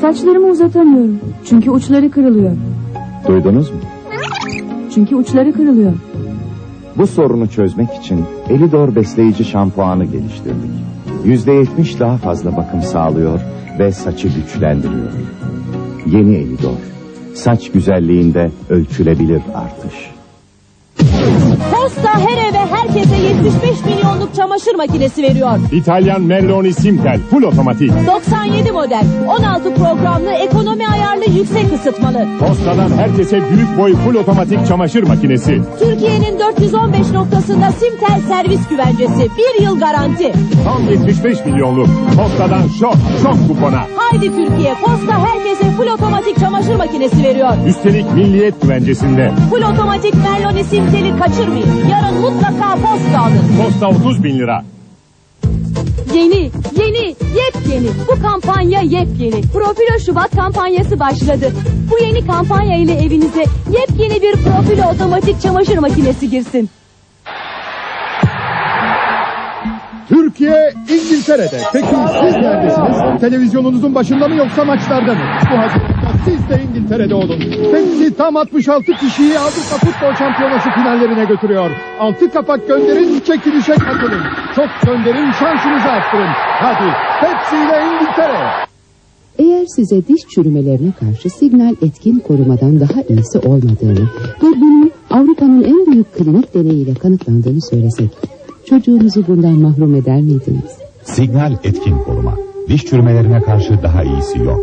Saçlarımı uzatamıyorum. Çünkü uçları kırılıyor. Duydunuz mu? Çünkü uçları kırılıyor. Bu sorunu çözmek için Elidor besleyici şampuanı geliştirdik. %70 daha fazla bakım sağlıyor ve saçı güçlendiriyor. Yeni Elidor. Saç güzelliğinde ölçülebilir artış. Posta her eve herkese 75 milyonluk çamaşır makinesi veriyor. İtalyan Merloni Simtel full otomatik. 97 model, 16 programlı, ekonomi ayarlı, yüksek ısıtmalı. Postadan herkese büyük boy full otomatik çamaşır makinesi. Türkiye'nin 415 noktasında Simtel servis güvencesi. Bir yıl garanti. Tam 75 milyonluk. Postadan şok şok kupona. Haydi Türkiye, Posta herkese full otomatik çamaşır makinesi veriyor. Üstelik milliyet güvencesinde. Full otomatik Merloni Simtel'i kaçırmayın. Yarın mutlaka Posta alın. Posta 30 bin lira. Yeni, yeni, yepyeni. Bu kampanya yepyeni. Profilo Şubat kampanyası başladı. Bu yeni kampanya ile evinize yepyeni bir Profilo otomatik çamaşır makinesi girsin. Türkiye İngiltere'de. Peki siz neredesiniz? Televizyonunuzun başında mı yoksa maçlarda mı? Bu hazırlıkta siz de İngiltere'de olun. Pepsi tam 66 kişiyi Avrupa Futbol Şampiyonası finallerine götürüyor. 6 kapak gönderin, çekilişe katılın. Çok gönderin, şansınızı arttırın. Hadi Pepsi ile İngiltere. Eğer size diş çürümelerine karşı signal etkin korumadan daha iyisi olmadığını ve bunun Avrupa'nın en büyük klinik deneyiyle kanıtlandığını söylesek, çocuğunuzu bundan mahrum eder miydiniz? Signal etkin koruma. Diş çürümelerine karşı daha iyisi yok.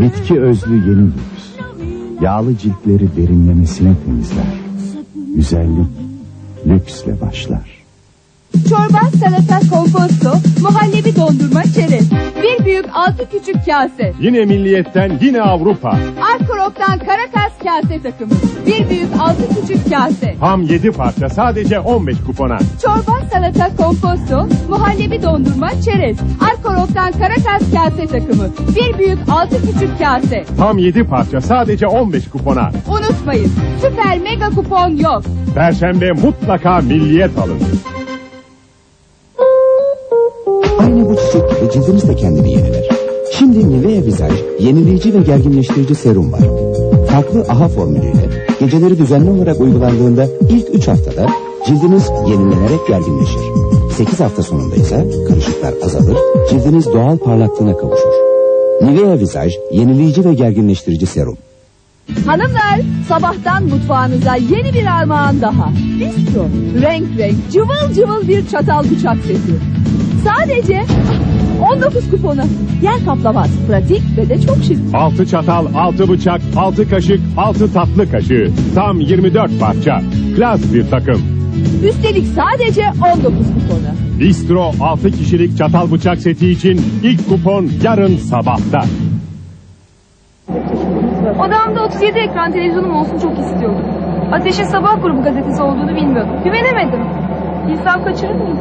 Bitki özlü yeni lüks. Yağlı ciltleri derinlemesine temizler. Güzellik lüksle başlar. Çorba, salata, komposto, muhallebi dondurma, çerez. Bir büyük altı küçük kase. Yine milliyetten yine Avrupa. Arkorok'tan Karakas kase takımı. Bir büyük altı küçük kase. Tam 7 parça sadece 15 kupona. Çorba, salata, komposto, muhallebi dondurma, çerez. Arkorok'tan Karakas kase takımı. Bir büyük altı küçük kase. Tam 7 parça sadece 15 kupona. Unutmayın süper mega kupon yok. Perşembe mutlaka milliyet alın. Bu çiçek gibi cildiniz de kendini yeniler. Şimdi Nivea Visage yenileyici ve gerginleştirici serum var. Farklı AHA formülüyle geceleri düzenli olarak uygulandığında ilk 3 haftada cildiniz yenilenerek gerginleşir. 8 hafta sonunda ise kırışıklar azalır, cildiniz doğal parlaklığına kavuşur. Nivea Visage yenileyici ve gerginleştirici serum. Hanımlar sabahtan mutfağınıza yeni bir armağan daha. Bistro renk renk cıvıl cıvıl bir çatal bıçak seti. Sadece 19 kupona. Yer kaplamaz, pratik ve de çok şık. 6 çatal, 6 bıçak, 6 kaşık, 6 tatlı kaşığı. Tam 24 parça. Klas bir takım. Üstelik sadece 19 kupona. Bistro 6 kişilik çatal bıçak seti için ilk kupon yarın sabahta. Odamda 37 ekran televizyonum olsun çok istiyordum. Ateş'in sabah grubu gazetesi olduğunu bilmiyordum. Güvenemedim. İnsan kaçırır mıydı?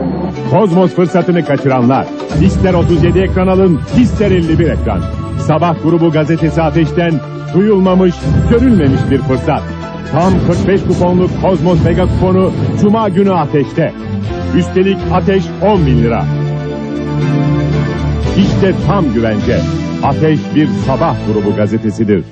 Kozmos fırsatını kaçıranlar. İster 37 ekran alın, ister 51 ekran. Sabah grubu gazetesi ateşten duyulmamış, görülmemiş bir fırsat. Tam 45 kuponluk Kozmos Mega kuponu Cuma günü ateşte. Üstelik ateş 10 bin lira. İşte tam güvence. Ateş bir sabah grubu gazetesidir.